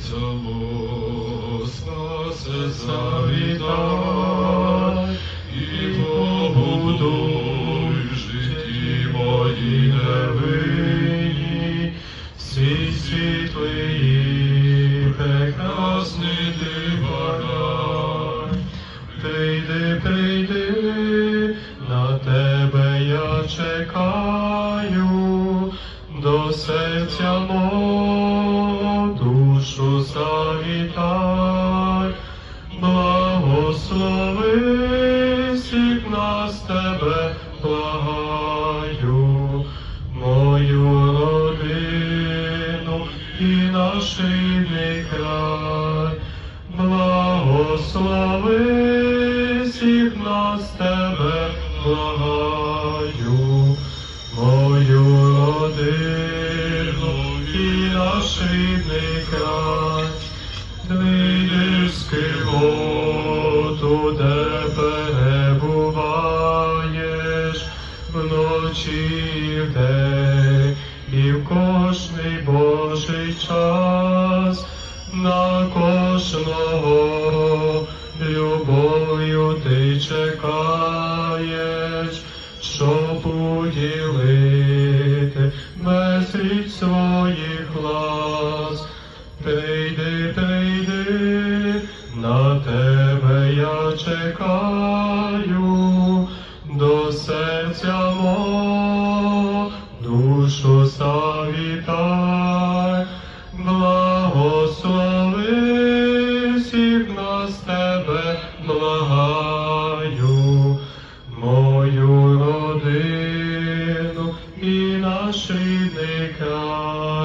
Отцю спасе завітай, і побудуй в житті мої невинні, всі світлої, прекрасний ти багай. Прийди, прийди, на тебе я чекаю до серця мого завітай, благослови всіх нас тебе благаю, мою родину і наш край, благослови нас тебе благаю, мою родину наш рідний край. З кивоту, де перебуваєш вночі і вдень, і в кожний Божий час, на кожного любов'ю ти чекаєш, щоб уділити безліч своїх лас. Прийди, прийди, на тебе я чекаю, до серця мого душу завітай, благослови всіх нас мою родину